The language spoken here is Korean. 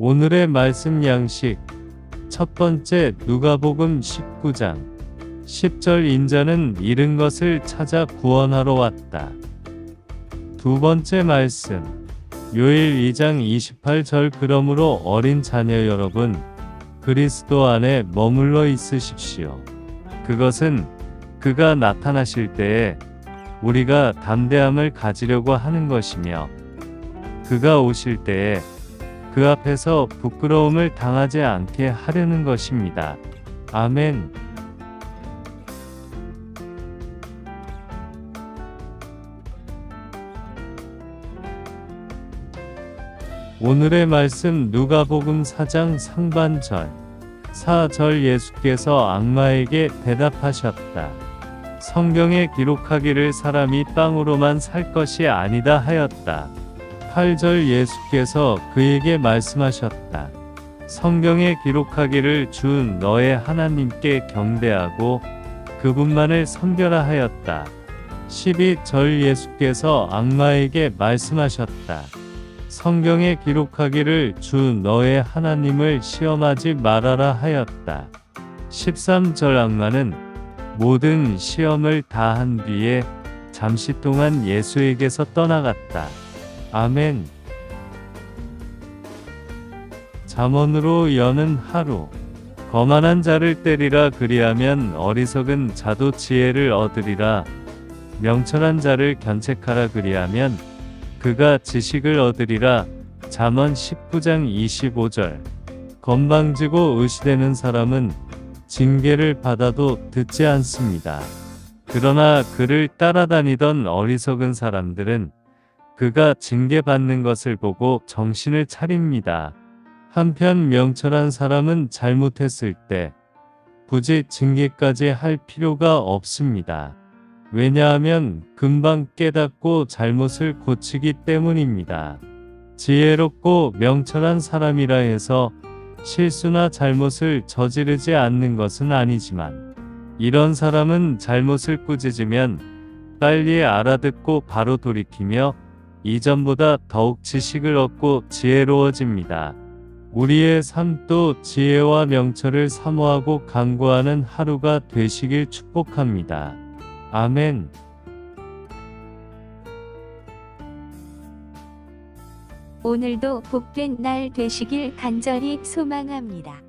오늘의 말씀 양식 첫 번째 누가복음 19장 10절 인자는 잃은 것을 찾아 구원하러 왔다. 두 번째 말씀 요일 2장 28절 그러므로 어린 자녀 여러분 그리스도 안에 머물러 있으십시오. 그것은 그가 나타나실 때에 우리가 담대함을 가지려고 하는 것이며 그가 오실 때에 그 앞에서 부끄러움을 당하지 않게 하려는 것입니다. 아멘. 오늘의 말씀 누가복음 4장 상반절 4절 예수께서 악마에게 대답하셨다. 성경에 기록하기를 사람이 빵으로만 살 것이 아니다 하였다. 8절 예수께서 그에게 말씀하셨다. 성경에 기록하기를 주 너의 하나님께 경배하고 그분만을 섬겨라 하였다. 12절 예수께서 악마에게 말씀하셨다. 성경에 기록하기를 주 너의 하나님을 시험하지 말아라 하였다. 13절 악마는 모든 시험을 다 한 뒤에 잠시 동안 예수에게서 떠나갔다. 아멘. 잠언으로 여는 하루. 거만한 자를 때리라 그리하면 어리석은 자도 지혜를 얻으리라. 명철한 자를 견책하라 그리하면 그가 지식을 얻으리라. 잠언 19장 25절. 건방지고 의시되는 사람은 징계를 받아도 듣지 않습니다. 그러나 그를 따라다니던 어리석은 사람들은 그가 징계받는 것을 보고 정신을 차립니다. 한편 명철한 사람은 잘못했을 때 굳이 징계까지 할 필요가 없습니다. 왜냐하면 금방 깨닫고 잘못을 고치기 때문입니다. 지혜롭고 명철한 사람이라 해서 실수나 잘못을 저지르지 않는 것은 아니지만 이런 사람은 잘못을 꾸짖으면 빨리 알아듣고 바로 돌이키며 이전보다 더욱 지식을 얻고 지혜로워집니다. 우리의 삶도 지혜와 명철을 사모하고 강구하는 하루가 되시길 축복합니다. 아멘. 오늘도 복된 날 되시길 간절히 소망합니다.